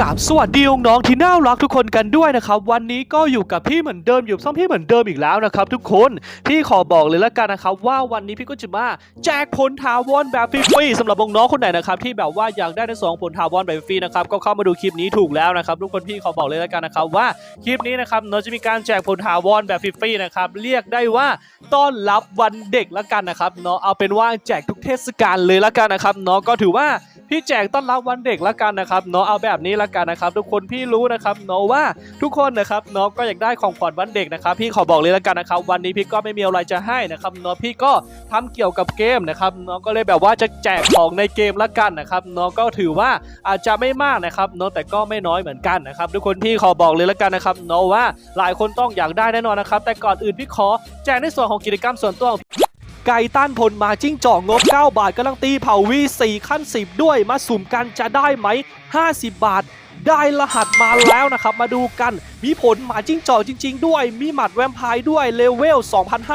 กับสวัสดีน้องๆที่น่ารักทุกคนกันด้วยนะครับ วันนี้ก็อยู่กับพี่เหมือนเดิมอยู่ซ่อมพี่เหมือนเดิมอีกแล้วนะครับ ทุกคนพี่ขอบอกเลยละกันนะครับ ว่าวันนี้พี่ก็จะมาแจกผลทาวอนแบบฟรีๆสำหรับน้องๆคนไหนนะครับที่แบบว่าอยากได้ทั้งสองผลทาวอนแบบฟรีนะครับก็เข้ามาดูคลิปนี้ถูกแล้วนะครับ ทุกคนพี่ขอบอกเลยละกันนะครับว่าคลิปนี้นะครับเราจะมีการแจกผลทาวอนแบบฟรีๆนะครับเรียกได้ว่าต้อนรับวันเด็กละกันนะครับเนาะเอาเป็นว่าแจกทุกเทศกาลเลยละกันนะครับเนาะก็ถือว่า พี่แจกต้อนรับวันเด็กละกันนะครับเนาะเอาแบบนี้ละกันนะครับ ทุกคนพี่รู้นะครับเนาะว่าทุกคนนะครับเนาะก็อยากได้ของขวัญวันเด็กนะครับ พี่ขอบอกเลยละกันนะครับ วันนี้พี่ก็ไม่มีอะไรจะให้นะครับเนาะพี่ก็ทำเกี่ยวกับเกมนะครับเนาะก็เลยแบบว่าจะแจกของในเกมละกันนะครับเนาะก็ถือว่าอาจจะไม่มากนะครับเนาะแต่ก็ไม่น้อยเหมือนกันนะครับ ทุกคนพี่ขอบอกเลยละกันนะครับเนาะว่าหลายคนต้องอยากได้แน่นอนนะครับ แต่ก่อนอื่นพี่ขอแจกในส่วนของกิจกรรมส่วนตัวของ ไก่ต้านพลมาจิ้งจอกงบ 9 บาทกำลังตีเผาวี 4 ขั้น 10 ด้วยมาสุ่มกันจะได้ไหม 50 บาท ได้รหัสมาแล้วนะครับ มาดูกัน มีผลหมาจิ้งจอกจริง ๆ ด้วย มีหมัดแวมไพร์ด้วยเลเวล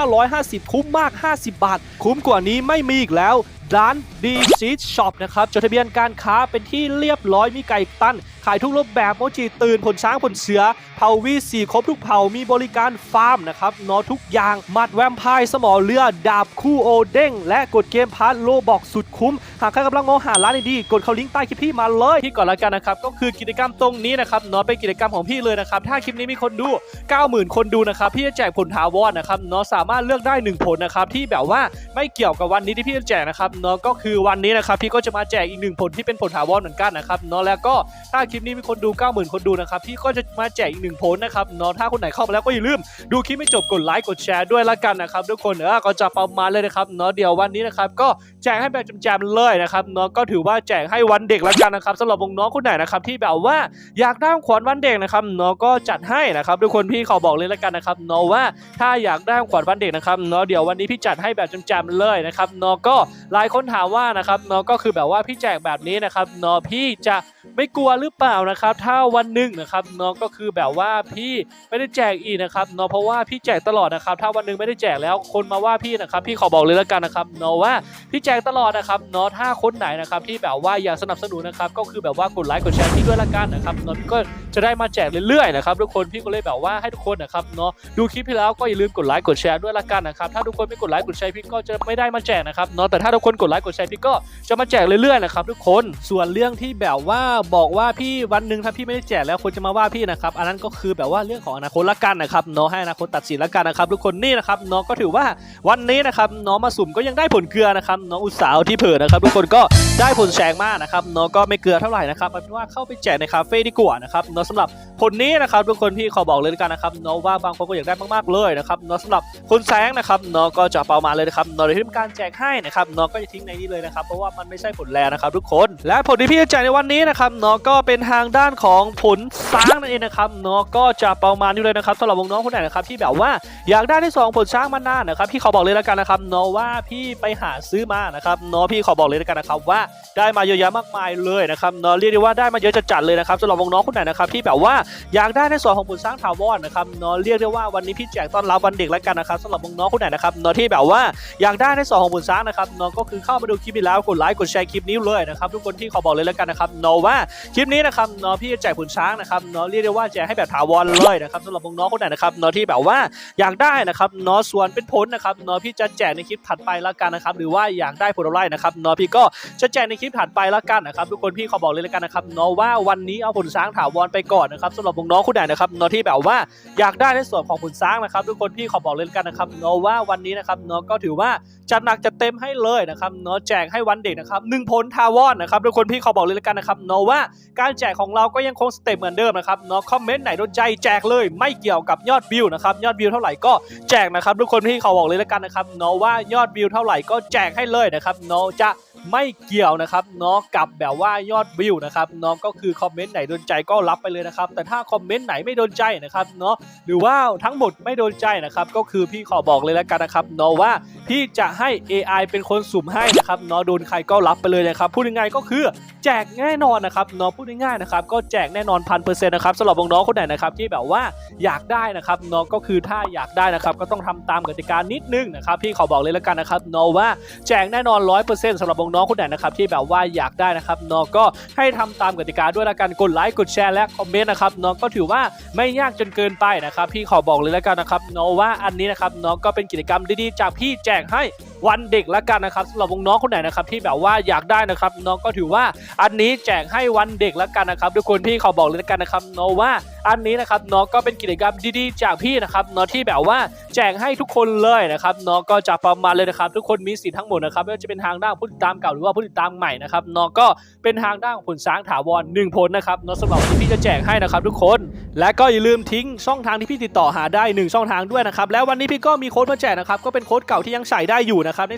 2,550 คุ้มมาก 50 บาท คุ้มกว่านี้ไม่มีอีกแล้วร้านดีซีช็อปนะครับจดทะเบียนการค้าเป็นที่เรียบร้อยมีไก่ตั้น ขายทุกรูปแบบโมจิตื่นผลช้างผลเสือเผาวีสีครบทุกเผามีบริการฟาร์มนะครับเนอทุกอย่างหมัดแวมไพร์สมอเรือดาบคู่โอเด้ง และกดเกมพาร์ทโลบอกสุดคุ้ม หากใครกำลังมองหาร้านดีๆกดเข้าลิงก์ใต้คลิปพี่มาเลยที่ก่อนละกันนะครับก็คือกิจกรรมตรงนี้นะครับเนอเป็นกิจกรรมของพี่เลยนะครับถ้าคลิปนี้มีคนดู 90,000 คนดูนะครับพี่จะแจกผลถาวรนะครับเนอสามารถเลือกได้ 1 ผลนะครับที่แบบว่าไม่เกี่ยวกับวันนี้ที่พี่จะแจกนะครับเนอก็คือวันนี้นะครับพี่ก็จะมาแจกอีกหนึ่งผลที่เป็นผลถาวรเหมือนกันนะครับเนอแล้วก็ถ้าคลิปนี้มีคนดู 90,000 คนดูนะครับพี่ก็จะมาแจกอีกหนึ่งผลนะครับเนอถ้าคนไหนเข้ามาแล้วก็อย่าลืม ดูคลิปไม่จบกดไลค์กดแชร์ด้วยละกันนะครับทุกคนเออก็จะประมาณเลยนะครับเนาะเดี๋ยววันนี้นะครับก็แจกให้แบบจำๆเลยนะครับเนาะก็ถือว่าแจกให้วันเด็กละกันนะครับสำหรับน้องคนไหนนะครับที่แบบว่าอยากได้ของขวัญวันเด็กนะครับเนาะก็จัดให้นะครับทุกคนพี่ขอบอกเลยละกันนะครับเนาะว่าถ้าอยากได้ขวัญวันเด็กนะครับเนาะเดี๋ยววันนี้พี่จัดให้แบบจำๆเลยนะครับเนาะก็หลายคนถามว่านะครับเนาะก็คือแบบว่าพี่แจกแบบนี้นะครับเนาะพี่จะไม่กลัวหรือเปล่านะครับ ถ้าวันหนึ่งนะครับเนาะก็คือแบบว่าพี่ไม่ได้แจกอีกนะครับเนาะเพราะว่าพี่แจกตลอดนะครับ ถ้าวันหนึ่งไม่ได้แจกแล้วคนมาว่าพี่นะครับ พี่ขอบอกเลยแล้วกันนะครับเนาะว่าพี่แจกตลอดนะครับเนาะถ้าคนไหนนะครับที่แบบว่าอยากสนับสนุนนะครับก็คือแบบว่ากดไลค์กดแชร์พี่ด้วยละกันนะครับเนาะก็จะได้มาแจกเรื่อยๆนะครับทุกคนพี่ก็เลยแบบว่าให้ทุกคนนะครับเนาะดูคลิปพี่แล้วก็อย่าลืมกดไลค์กดแชร์ด้วยละกันนะครับถ้าทุกคนไม่กดไลค์กดแชร์พี่ก็จะไม่ได้มาแจกนะครับเนาะแต่ถ้าทุกคนกดไลค์กดแชร์พี่ก็จะมาแจกเรื่อยๆนะครับทุกคนส่วนเรื่องที่แบบว่าบอกว่าพี่วันหนึ่งถ้าพี่ไม่ได้แจกแล้วคนจะมาว่าพี่นะครับอันนั้นก็คือแบบว่าเรื่องของอนาคตละกันนะครับเนาะให้อนาคตตัดสินละกันนะครับทุกคนนี่นะครับเนาะก็ถือว่าวันนี้นะครับเนาะมาสุ่มก็ยังได้ผลเกลือนะครับเนาะอุตสาหที่เผิดนะครับทุกคนก็ได้ผลแสงมากนะครับเนาะก็ไม่เกลือเท่าไหร่นะครับเป็นว่าเข้าไปแจกในคาเฟ่ดีกว่านะครับเนาะสำหรับผลนี้นะครับทุกคนพี่ขอบอกเลยกันนะครับเนาะว่าบางคนก็อยากได้มากๆเลยนะครับเนาะสำหรับคนแสงนะครับเนาะก็จะเปามาเลยนะครับเนาะเดี๋ยที่ทำการแจกให้นะครับเนาะก็จะทิ้งในนี้เลยนะครับเพราะว่ามันไม่ใช่ผลแรนะครับทุกคน และผลที่พี่จะแจกในวันนี้นะครับเนาะก็เป็นทางด้านของผลช้างนั่นเองนะครับเนาะก็จะประมาณนี้เลยนะครับสำหรับวงน้องคนไหนนะครับที่แบบว่าอยากได้ที่สองผลช้างมานานนะครับพี่ขอบอกเลยละกันนะครับเนาะว่าพี่ไปหาซื้อมานะครับเนาะพี่ขอบอกเลยละกันนะครับว่าได้มาเยอะแยะมากมายเลยนะครับเนาะเรียกได้ว่าได้มาเยอะจัดๆเลยนะครับสำหรับวงน้องคนไหนนะครับที่แบบว่าอยากได้ในส่วนของผลช้างถาวรนะครับเนาะเรียกได้ว่าวันนี้พี่แจกต้อนรับวันเด็กแล้วกันนะครับสำหรับน้องๆคนไหนนะครับเนาะที่แบบว่าอยากได้ในส่วนของผลช้างนะครับเนาะก็คือเข้ามาดูคลิปนี้แล้วกดไลค์กดแชร์คลิปนี้เลยนะครับทุกคนที่ขอบอกเลยแล้วกันนะครับเนาะว่าคลิปนี้นะครับเนาะพี่จะแจกผลช้างนะครับเนาะเรียกได้ว่าแจกให้แบบถาวรเลยนะครับสำหรับน้องๆคนไหนนะครับเนาะที่แบบว่าอยากได้นะครับเนาะส่วนเป็นผลนะครับเนาะพี่จะแจกในคลิปถัดไปแล้วกันนะครับหรือว่าอยากได้ผลอะไรนะครับเนาะพี่ก็จะแจกในคลิปถัดไปแล้วกันนะครับทุกคนพี่ขอบอกเลยแล้วกันนะครับเนาะว่าวันนี้เอาผลช้างถาวรไปก่อนนะครับสำหรับน้องๆคนไหนนะครับเนาะที่แบบว่าอยากได้ในส่วนของผลช้างนะครับ ทุกคนพี่ขอบอกเลยล้วกันนะครับเนาะว่าวันนี้นะครับเนาะก็ถือว่าจัดหนักจัดเต็มให้เลยนะครับเนาะแจกให้วันเด็กนะครับหนึ่งผลทาวรนนะครับทุกคนพี่ขอบอกเลยล้วกันนะครับเนาะว่าการแจกของเราก็ยังคงสเต็ปเหมือนเดิมนะครับเนาะคอมเมนต์ไหนโดนใจแจกเลยไม่เกี่ยวกับยอดวิวนะครับยอดวิวเท่าไหร่ก็แจกนะครับทุกคนพี่ขอบอกเลยล้วกันนะครับเนาะว่ายอดวิวเท่าไหร่ก็แจกให้เลยนะครับเนาะจะไม่เกี่ยวนะครับเนาะกับแบบว่ายอดวิวนะครับเนาะก็คือคอมเมนต์ไหนโดนใจก็รับไปเลยนะครับแต่ถ้าคอมเมนต์ไหนไม่โดนใจนะครับเนาะหรือว่าทั้งหมดไม่โดนใจนะครับก็คือพี่ขอบอกเลยแล้วกันนะครับเนาะว่าพี่จะให้ AI เป็นคนสุ่มให้นะครับเนาะโดนใครก็รับไปเลยนะครับพูดง่ายๆก็คือแจกแน่นอนนะครับเนาะพูดง่ายๆนะครับก็แจกแน่นอนพันเปอร์เซ็นต์นะครับสำหรับน้องๆคนไหนนะครับที่แบบว่าอยากได้นะครับเนาะก็คือถ้าอยากได้นะครับก็ต้องทำตามกติกานิดนึงนะครับพี่ขอบอกเลยแล้วกันนะครับเนาะว่าแจกแน่นอน100%สำหรับน้องๆคนไหนนะครับที่แบบว่าอยากได้นะครับเนาะก็ให้ทำตามกติกาด้วยละกันกดไลค์กดแชร์และคอมเมนต์นะครับเนาะก็ถือว่าไม่ยากจนเกินไปนะครับพี่ขอบอกเลยแล้วกันนะครับเนาะว่าอันนี้นะครับเนาะก็เป็นกิจกรรมดีๆจากพี่แจกให้วันเด็กละกันนะครับสำหรับน้องคนไหนนะครับที่แบบว่าอยากได้นะครับเนาะก็ถือว่าอันนี้แจกให้วันเด็กละกันนะครับทุกคนพี่ขอบอกเลยแล้วกันนะครับเนาะว่าอันนี้นะครับเนาะก็เป็นกิจกรรมดีๆ จากพี่นะครับเนาะที่แบบว่าแจกให้ทุกคนเลยนะครับเนาะก็จะประมาณเลยนะครับ ทุกคนมีสิทธิ์ทั้งหมดนะครับไม่ว่าจะเป็นทางด้านผู้ติดตามเก่าหรือว่าผู้ติดตามใหม่นะครับเนาะก็เป็นทางด้านผลช้างถาวรหนึ่งผลนะครับเนาะสำหรับที่พี่จะแจกให้นะครับทุกคน และก็อย่าลืมทิ้งช่องทางที่พี่ติดต่อหาได้หนึ่งช่องทางด้วยนะครับ แล้ววันนี้พี่ก็มีโค้ดมาแจกนะครับก็เป็นโค้ดเก่าที่ยังใส่ได้อยู่นะครับใน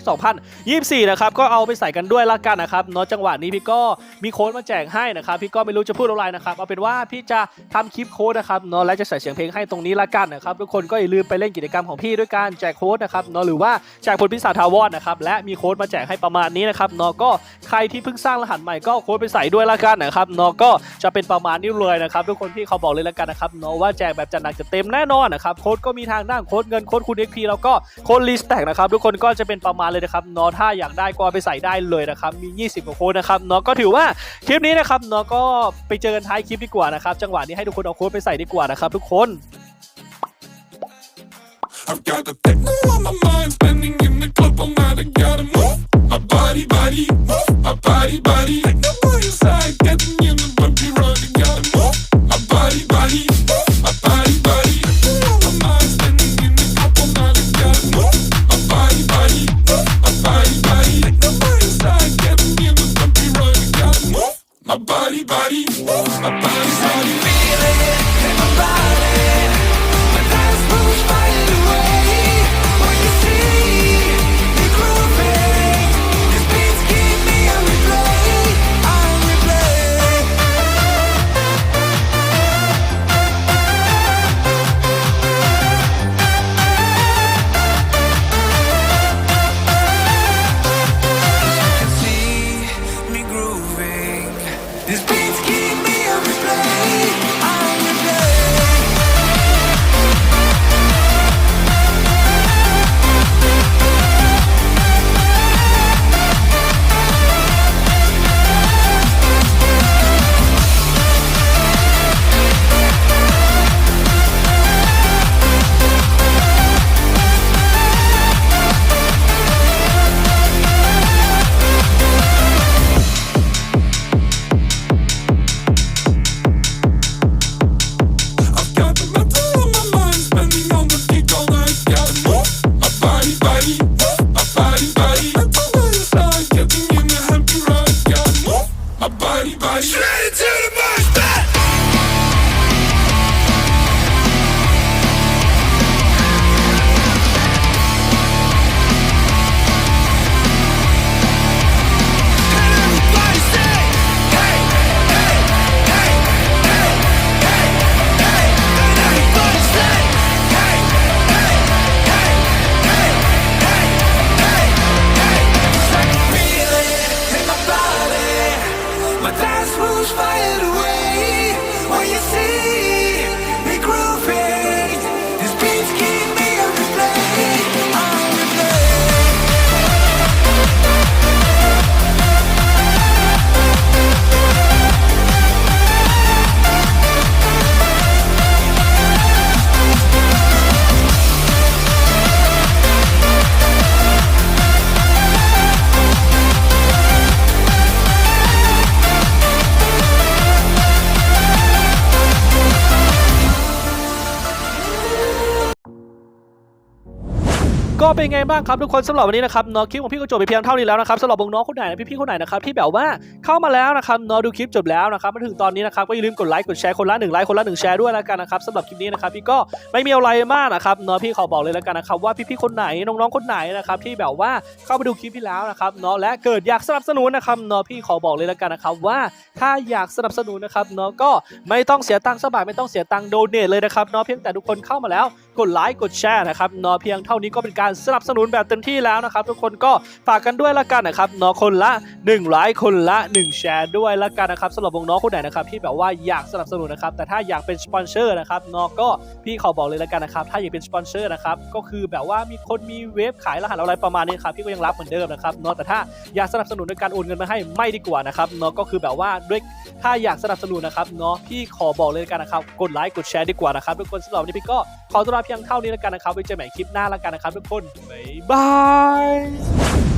2024 นะครับก็เอาไปใส่กันด้วยละกันนะครับเนาะจังหวะนี้พี่ก็มีโค้ดมาแจกให้นะครับพี่ก็ไม่รู้จะพูดอะไรนะครับเอาเป็นว่าพี่จะทำคลิปโค้ดนะครับเนาะและจะใส่เสียงเพลงให้ตรงนี้ละกันนะครับทุกคนก็อย่าลืมไปเล่นกิจกรรมของพี่ด้วยการแจกโค้ดนะครับเนาะหรือว่าแจกผลพิศาทาวอนนะครับและมีโค้ดมาแจกให้ประมาณนี้นะครับเนาะก็ใครที่เพิ่งสร้างรหัสใหม่ก็โค้ดไปใส่ด้วยละกันนะครับเนาะก็จะเป็นประมาณนี้เลยนะครับทุกคนพี่เขาบอกเลยละกันนะครับเนาะว่าแจกแบบจัดหนักจัดเต็มแน่นอนนะครับโค้ดก็มีทางด้านโค้ดเงินโค้ดคูณ XP แล้วก็โค้ดลิสแต็กนะครับทุกคนก็จะเป็นประมาณเลยนะครับเนาะถ้าอยากได้ก็ไปใส่ได้เลยนะครับมี 20กว่าโค้ดนะครับเนาะก็ถือว่าคลิปนี้นะครับเนาะก็ไปเจอกันท้ายคลิปดีกว่านะครับจังหวะนี้ให้ทุกคนเอาโค้ดไปใส่ดีกว่านะครับทุกคน I've got the techno on my mind, spending body, my body's เป็นไงบ้างครับทุกคนสำหรับวันนี้นะครับเนาะคลิปของพี่ก็จบไปเพียงเท่านี้แล้วนะครับสำหรับน้องๆคนไหนพี่ๆคนไหนนะครับที่แบบว่าเข้ามาแล้วนะครับเนาะดูคลิปจบแล้วนะครับมาถึงตอนนี้นะครับก็อย่าลืมกดไลค์กดแชร์คนละหนึ่งไลค์คนละหนึ่งแชร์ด้วยแล้วกันนะครับสำหรับคลิปนี้นะครับพี่ก็ไม่มีอะไรมากนะครับเนาะพี่ขอบอกเลยแล้วกันนะครับว่าพี่ๆคนไหนน้องๆคนไหนนะครับที่แบบว่าเข้ามาดูคลิปพี่แล้วนะครับเนาะและเกิดอยากสนับสนุนนะครับเนาะพี่ขอบอกเลยแล้วกันนะครับว่าถ้าอยากสนับสนุนนะครับเนาะก็ไม่ต้องเสียตังค์สบาทไม่ต้องเสียตังค์โดเนทเลยนะครับเนาะเพียงแต่ทุกคนเข้ามาแล้ว กดไลค์กดแชร์นะครับเนาะเพียงเท่านี้ก็เป็นการสนับสนุนแบบเต็มที่แล้วนะครับ ทุกคนก็ฝากกันด้วยละกันนะครับเนาะคนละ1ไลค์คนละ 1 แชร์ด้วยละกันนะครับสำหรับวงน้องคนไหนนะครับที่แบบว่าอยากสนับสนุนนะครับแต่ถ้าอยากเป็นสปอนเซอร์นะครับเนาะก็พี่ขอบอกเลยละกันนะครับถ้าอยากเป็นสปอนเซอร์นะครับก็คือแบบว่ามีคนมีเว็บขายรหัสอะไรประมาณนี้ครับพี่ก็ยังรับเหมือนเดิมนะครับเนาะแต่ถ้าอยากสนับสนุนด้วยการโอนเงินมาให้ไม่ดีกว่านะครับเนาะก็คือแบบว่าด้วย ถ้าอยากสนับสนุนนะครับเนาะพี่ขอบอกเลยกันนะครับกดไลค์กดแชร์ดีกว่านะครับทุกคนสำหรับวันนี้พี่ก็ขอตัวลาเพียงเท่านี้แล้วกันนะครับไว้เจอใหม่คลิปหน้าละกันนะครับทุกคนบ๊ายบาย